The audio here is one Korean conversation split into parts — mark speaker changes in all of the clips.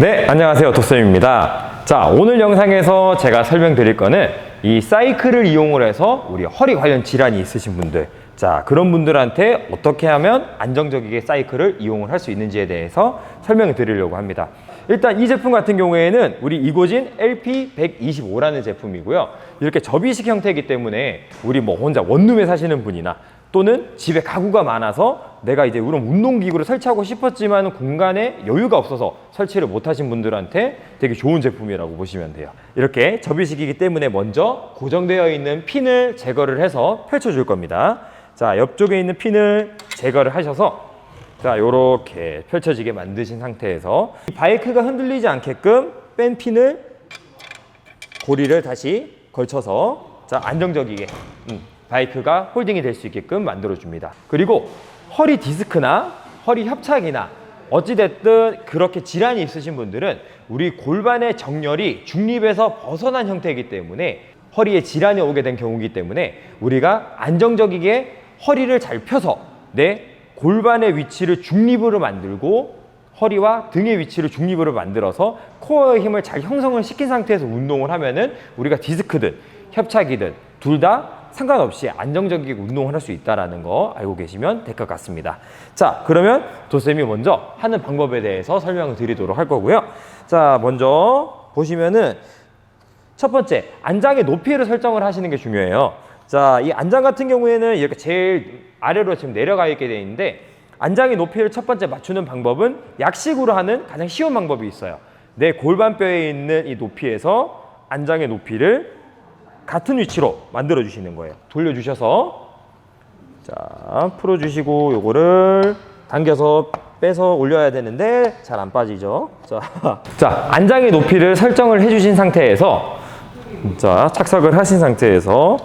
Speaker 1: 네, 안녕하세요. 도쌤입니다. 자, 오늘 영상에서 제가 설명드릴 거는 이 사이클을 이용을 해서 우리 허리 관련 질환이 있으신 분들, 자, 그런 분들한테 어떻게 하면 안정적이게 사이클을 이용을 할 수 있는지에 대해서 설명을 드리려고 합니다. 일단 이 제품 같은 경우에는 우리 이고진 LP125라는 제품이고요. 이렇게 접이식 형태이기 때문에 우리 뭐 혼자 원룸에 사시는 분이나 또는 집에 가구가 많아서 내가 이제 이런 운동기구를 설치하고 싶었지만 공간에 여유가 없어서 설치를 못하신 분들한테 되게 좋은 제품이라고 보시면 돼요. 이렇게 접이식이기 때문에 먼저 고정되어 있는 핀을 제거를 해서 펼쳐줄 겁니다. 자, 옆쪽에 있는 핀을 제거를 하셔서 자, 요렇게 펼쳐지게 만드신 상태에서 이 바이크가 흔들리지 않게끔 뺀 핀을 고리를 다시 걸쳐서 자 안정적이게 음, 바이크가 홀딩이 될 수 있게끔 만들어 줍니다. 그리고 허리 디스크나 허리 협착이나 어찌됐든 그렇게 질환이 있으신 분들은 우리 골반의 정렬이 중립에서 벗어난 형태이기 때문에 허리에 질환이 오게 된 경우이기 때문에 우리가 안정적이게 허리를 잘 펴서 내 골반의 위치를 중립으로 만들고 허리와 등의 위치를 중립으로 만들어서 코어의 힘을 잘 형성을 시킨 상태에서 운동을 하면은 우리가 디스크든 협착이든 둘다 상관없이 안정적이게 운동을 할 수 있다라는 거 알고 계시면 될 것 같습니다. 자, 그러면 도쌤이 먼저 하는 방법에 대해서 설명을 드리도록 할 거고요. 자, 먼저 보시면은 첫 번째, 안장의 높이를 설정을 하시는 게 중요해요. 자, 이 안장 같은 경우에는 이렇게 제일 아래로 지금 내려가 있게 되어 있는데 안장의 높이를 첫 번째 맞추는 방법은 약식으로 하는 가장 쉬운 방법이 있어요. 내 골반뼈에 있는 이 높이에서 안장의 높이를 같은 위치로 만들어 주시는 거예요. 돌려 주셔서 자, 풀어 주시고 요거를 당겨서 빼서 올려야 되는데 잘 안 빠지죠. 자, 자, 안장의 높이를 설정을 해 주신 상태에서 자, 착석을 하신 상태에서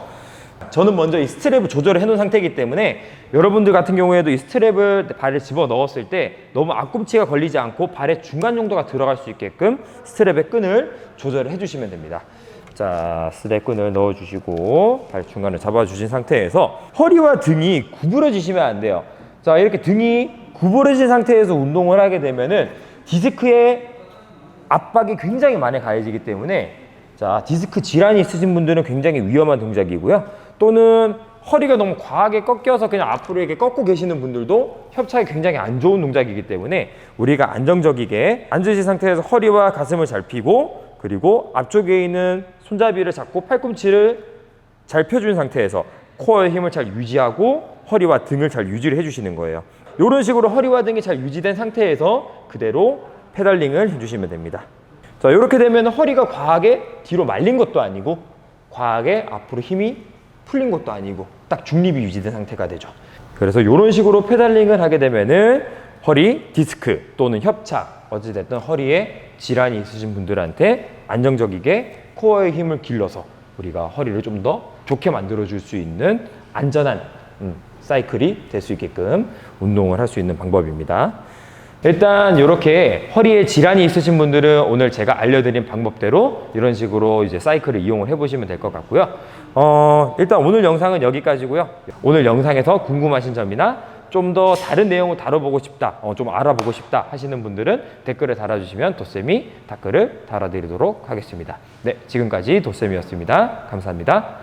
Speaker 1: 저는 먼저 이 스트랩을 조절을 해놓은 상태이기 때문에 여러분들 같은 경우에도 이 스트랩을 발에 집어 넣었을 때 너무 앞꿈치가 걸리지 않고 발의 중간 정도가 들어갈 수 있게끔 스트랩의 끈을 조절을 해주시면 됩니다. 자, 스트랩 끈을 넣어주시고 발 중간을 잡아주신 상태에서 허리와 등이 구부러지시면 안 돼요. 자, 이렇게 등이 구부러진 상태에서 운동을 하게 되면은 디스크의 압박이 굉장히 많이 가해지기 때문에 자 디스크 질환이 있으신 분들은 굉장히 위험한 동작이고요. 또는 허리가 너무 과하게 꺾여서 그냥 앞으로 이렇게 꺾고 계시는 분들도 협착이 굉장히 안 좋은 동작이기 때문에 우리가 안정적이게 앉으신 상태에서 허리와 가슴을 잘 펴고 그리고 앞쪽에 있는 손잡이를 잡고 팔꿈치를 잘 펴준 상태에서 코어의 힘을 잘 유지하고 허리와 등을 잘 유지를 해주시는 거예요. 이런 식으로 허리와 등이 잘 유지된 상태에서 그대로 페달링을 해주시면 됩니다. 자, 이렇게 되면 허리가 과하게 뒤로 말린 것도 아니고 과하게 앞으로 힘이 풀린 것도 아니고 딱 중립이 유지된 상태가 되죠. 그래서 이런 식으로 페달링을 하게 되면은 허리 디스크 또는 협착 어찌됐든 허리에 질환이 있으신 분들한테 안정적이게 코어의 힘을 길러서 우리가 허리를 좀 더 좋게 만들어 줄 수 있는 안전한 음, 사이클이 될 수 있게끔 운동을 할 수 있는 방법입니다. 일단 이렇게 허리에 질환이 있으신 분들은 오늘 제가 알려드린 방법대로 이런 식으로 이제 사이클을 이용을 해보시면 될 것 같고요. 어, 일단 오늘 영상은 여기까지고요. 오늘 영상에서 궁금하신 점이나 좀 더 다른 내용을 다뤄보고 싶다, 어, 좀 알아보고 싶다 하시는 분들은 댓글을 달아주시면 도쌤이 댓글을 달아드리도록 하겠습니다. 네, 지금까지 도쌤이었습니다. 감사합니다.